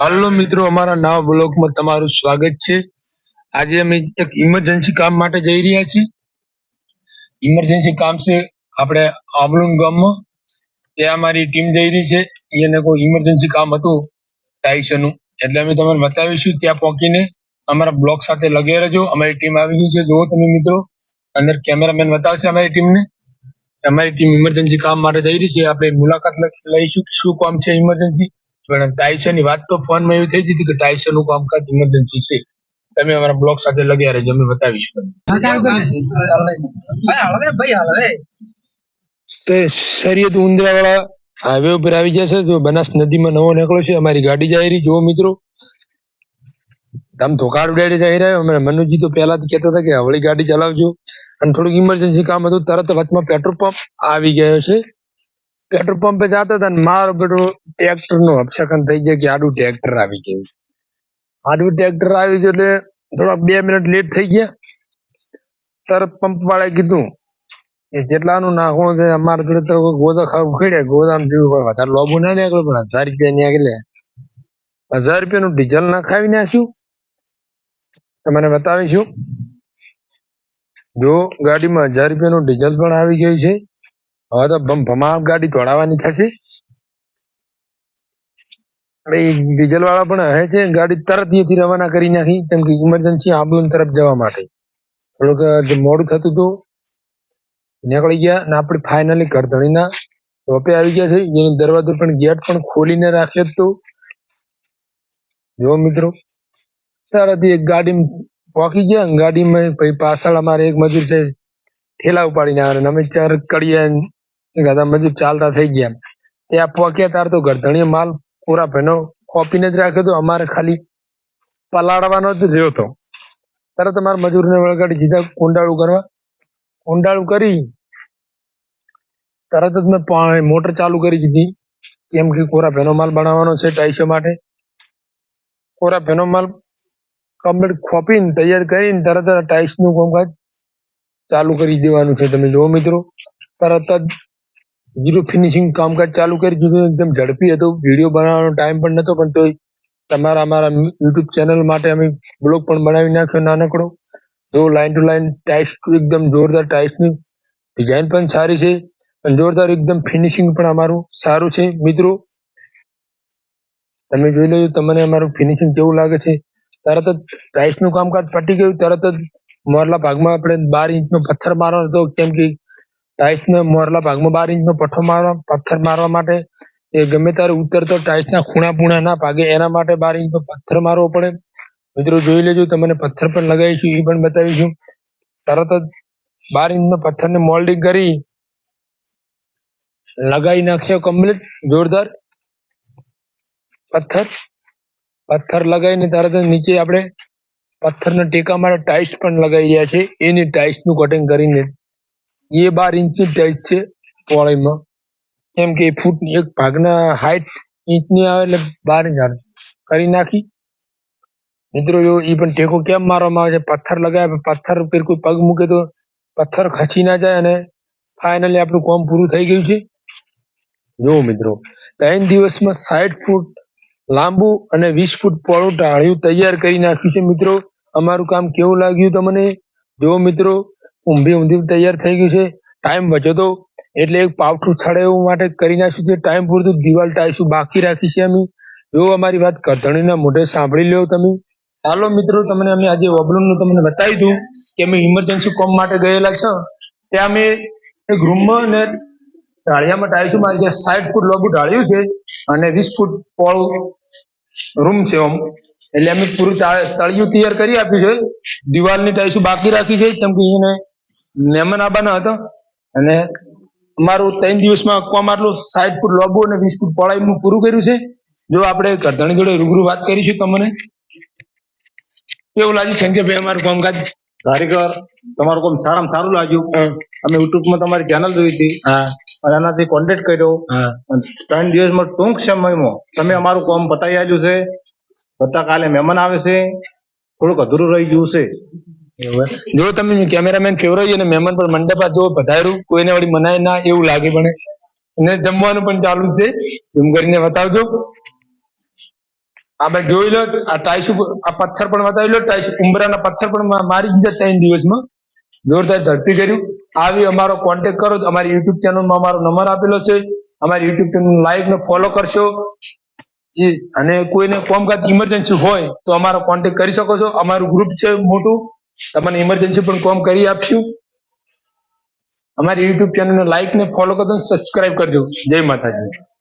હાલો મિત્રો, અમારા નવા બ્લોગમાં તમારું સ્વાગત છે. આજે અમે એક ઇમરજન્સી કામ માટે જઈ રહ્યા છીએ. ઇમરજન્સી કામ છે આપણે આબલુન ગામમાં. ત્યાં અમારી ટીમ જઈ રહી છે. એને કોઈ ઇમરજન્સી કામ હતું ટાઈસનું એટલે અમે તમને બતાવીશું, ત્યાં પહોંચીને અમારા બ્લોગ સાથે લગે રહેજો. અમારી ટીમ આવી ગઈ છે. જુઓ તમે મિત્રો, અંદર કેમેરામેન બતાવશે અમારી ટીમને અમારી ટીમ ઇમરજન્સી કામ માટે જઈ રહી છે. આપણે મુલાકાત લઈશું શું કામ છે ઇમરજન્સી પણ ટાઈસનની વાત તો ફોનમાં એવી થઈ જ હતી કે ટાઈસનનું કામકાજ ઇમરજન્સી છે. તમે અમારા બ્લોગ સાથે લગ્યા રહેજો અમે બતાવીશું તમને. તો શરીયત ઉંદરાવાળા હાઈવે ઉપર આવી જશે જો બનાસ નદીમાં નવો નીકળ્યો છે અમારી ગાડી જાય રહી જુઓ મિત્રો. આમ ધોકાડ ઉડાડી જાય રહ્યા અમે મનુજી તો પહેલા તો કહેતા હતા કે હવળી ગાડી ચલાવજો. અને થોડુંક ઇમરજન્સી કામ હતું તરત વચમાં પેટ્રોલ પંપ આવી ગયો છે. પેટ્રોલ પંપે જતા હતા ને મારો બેટો ટ્રેક્ટરનું અપસકન થઈ ગયું કે આડું ટ્રેક્ટર આવી ગયું. આડું ટ્રેક્ટર આવી ગયું એટલે થોડા બે મિનિટ લેટ થઈ ગયા. તરત પંપ વાળાએ કીધું કે જેટલાનું નાખવું છે અમારા જોડે તો ગોદા ખાવ ખેડે ગોદામ જેવું પણ વધારે લોબુ ના નીકળે, પણ હજાર રૂપિયા નીકળે. હજાર રૂપિયાનું ડીઝલ નાખાવી નાખ્યું. તમને બતાવીશું. જો ગાડીમાં હજાર રૂપિયાનું ડીઝલ પણ આવી ગયું છે. હવે તો ભમ ભમા ગાડી દોડાવવાની થશે. ડીઝલ વાળા પણ હે છે, ગાડી તરત અહીંથી રવાના કરી નાખી, કેમ કે ઇમરજન્સી આંબુલન તરફ જવા માટે. થોડુંક મોડું થતું હતું, નીકળી ગયા ને આપણે ફાઇનલી ગરધણીના રોપે આવી ગયા છે. જેનો દરવાજો પણ ગેટ પણ ખોલીને રાખ્યો હતો. જો મિત્રો તરત એક ગાડી પોકી ગયા ગાડીમાં પછી પાછળ અમારે એક મજૂર છે, ઠેલા ઉપાડીને આવે અમે ચાર કડિયા બધા બધું ચાલતા થઈ ગયા ત્યાં પોકે તાર તો ગરધણીએ માલ પૂરા ભેનો કોપીને જ રાખ્યો હતો અમારે ખાલી પલાળવાનો જ રહ્યો હતો. તરત અમારા મજૂરને વળગાડી દીધા કુંડાળું કરવા. કુંડાળું કરી તરત જ મેં મોટર ચાલુ કરી દીધી. કેમ કે કોરા ભેનો માલ બનાવવાનો છે ટાઈસો માટે. કોરા ભેનો માલ કમ્પ્લીટ ખોપીને, તૈયાર કરીને તરત જ ટાઈસનું કામકાજ ચાલુ કરી દેવાનું છે. તમે જુઓ મિત્રો, તરત જ ઝીરો ફિનિશિંગ કામકાજ ચાલુ કરી દીધું, એકદમ ઝડપી હતું. વીડિયો બનાવવાનો ટાઈમ પણ નતો પણ તોય તમારા, અમારા યુટ્યુબ ચેનલ માટે અમે બ્લોગ પણ બનાવી નાખ્યો નાનકડો. જો લાઈન ટુ લાઈન ટાઈસ એકદમ જોરદાર ટાઈસ ડિઝાઇન પણ સારી છે અને જોરદાર એકદમ ફિનિશિંગ પણ અમારું સારું છે. મિત્રો, તમે જોઈ લેજો, તમને અમારું ફિનિશિંગ કેવું લાગે છે. તરત જ ટાઈસ કામકાજ પટી ગયું, તરત જ મોરલા ભાગમાં આપણે બાર ઇંચનો પથ્થર મારવાનો હતો. કેમ કે ટાઈસ ને મોરલા ભાગમાં બાર ઇંચ નો પઠ્ઠો મારવા પથ્થર મારવા માટે એ ગમે ત્યારે ઉતરતો ટાઈસ ના ખૂણા પૂણા ના ભાગે, એના માટે બાર ઇંચનો પથ્થર મારવો પડે. મિત્રો જોઈ લેજો, તમને પથ્થર પણ લગાવીશું, એ પણ બતાવીશું. તરત જ બાર ઇંચનો પથ્થરને પથ્થર મોલ્ડિંગ કરી લગાવી નાખ્યો કમ્પ્લીટ જોરદાર પથ્થર. પથ્થર લગાવીને તરત જ નીચે આપણે પથ્થરના ટેકા માટે ટાઇલ્સ પણ લગાવી રહ્યા છે એની ટાઇલ્સનું કટિંગ કરીને એ બાર ઇંચની ટાઈટ છે પહોળાઈમાં. કેમ કે ફૂટ એક ભાગના હાઈટ ઇંચની આવે એટલે બાર ઇંચ કરી નાખી. મિત્રો, જો એ પણ ટેકો કેમ મારવામાં આવે છે? પથ્થર લગાવે પથ્થર ઉપર કોઈ પગ મૂકે તો પથ્થર ખસી ના જાય અને ફાઇનલી આપણું કામ પૂરું થઈ ગયું છે. જો મિત્રો, ત્રણ દિવસમાં સાઠ ફૂટ લાંબુ અને વીસ ફૂટ પહોળું ટાળ્યું તૈયાર કરી નાખ્યું છે મિત્રો. અમારું કામ કેવું લાગ્યું તમને? જો મિત્રો ઊંધી ઊંધી તૈયાર થઈ ગયું છે. ટાઈમ બચ્યો તો. એટલે એક પાવઠું છડે એવું માટે કરી નાખ્યું છે. ટાઈમ પૂરતું દિવાલ ટાઈશું બાકી રાખી છે અમે. એવું અમારી વાત કરધણીના મોઢે સાંભળી લ્યો તમે. ચાલો મિત્રો, તમને અમે આજે ઓબલું તમને બતાવી દઉં કે અમે ઇમરજન્સી કોમ માટે ગયેલા છે. ત્યાં અમે એક રૂમમાં ને ઢાળિયામાં ટાઈશું મારી જે સાઠ ફૂટ લોબુ ઢાળ્યું છે અને વીસ ફૂટ પહોળું રૂમ છે આમ એટલે અમે પૂરું તળિયું તૈયાર કરી આપ્યું છે. દિવાલની ટાઈશું બાકી રાખી છે. કેમ કે એને મહેમાન આવવાના હતા. અને અમારું ત્રણ દિવસમાં કોમ આટલું સાઠ ફૂટ લાંબુ અને વીસ ફૂટ પહોળાઈનું પૂરું કર્યું છે. જો આપણે ગરધણી જોડે રૂબરૂ વાત કરીશું તમને. કેવું લાગ્યું સંજયભાઈ અમારું કામકાજ? કારીગર તમારું કામ સારામાં સારું લાગ્યું. અમે યુટ્યુબમાં તમારી ચેનલ જોઈ હતી. અને એનાથી કોન્ટેક્ટ કર્યો. ત્રણ દિવસમાં ટૂંક સમયમાં તમે અમારું કામ પતાવી આવ્યું છે. બધા કાલે મહેમાન આવે છે. થોડુંક અધૂરું રહી ગયું છે. એવું. જો તમે કેમેરામેન ફેવરાઈ અને મહેમાન પણ મંડપ આ જો પધાર્યું. કોઈને વળી મનાય ના, એવું લાગે પણ. અને જમવાનું પણ ચાલુ છે. એમ કરીને બતાવજો. આપણે જોઈ લો, આ ટાઈસ આ પથ્થર પણ બતાવી લો. ટાઈસ ઉમરાના પથ્થર પણ મારી દીધા ત્રણ દિવસમાં. જોરદાર ઝડપી કર્યું. આવી અમારો કોન્ટેક્ટ કરો. તો અમારી યુટ્યુબ ચેનલમાં અમારો નંબર આપેલો છે. અમારી યુટ્યુબ ચેનલ લાઈક ને ફોલો કરશો. અને કોઈને કોમકાજ ઇમરજન્સી હોય તો અમારો કોન્ટેક્ટ કરી શકો છો. અમારું ગ્રુપ છે મોટું. તમને ઇમરજન્સી પણ કોમ કરી આપશું. અમારી યુટ્યુબ ચેનલને લાઈક ને ફોલો કરજો સબસ્ક્રાઇબ કરજો. જય માતાજી.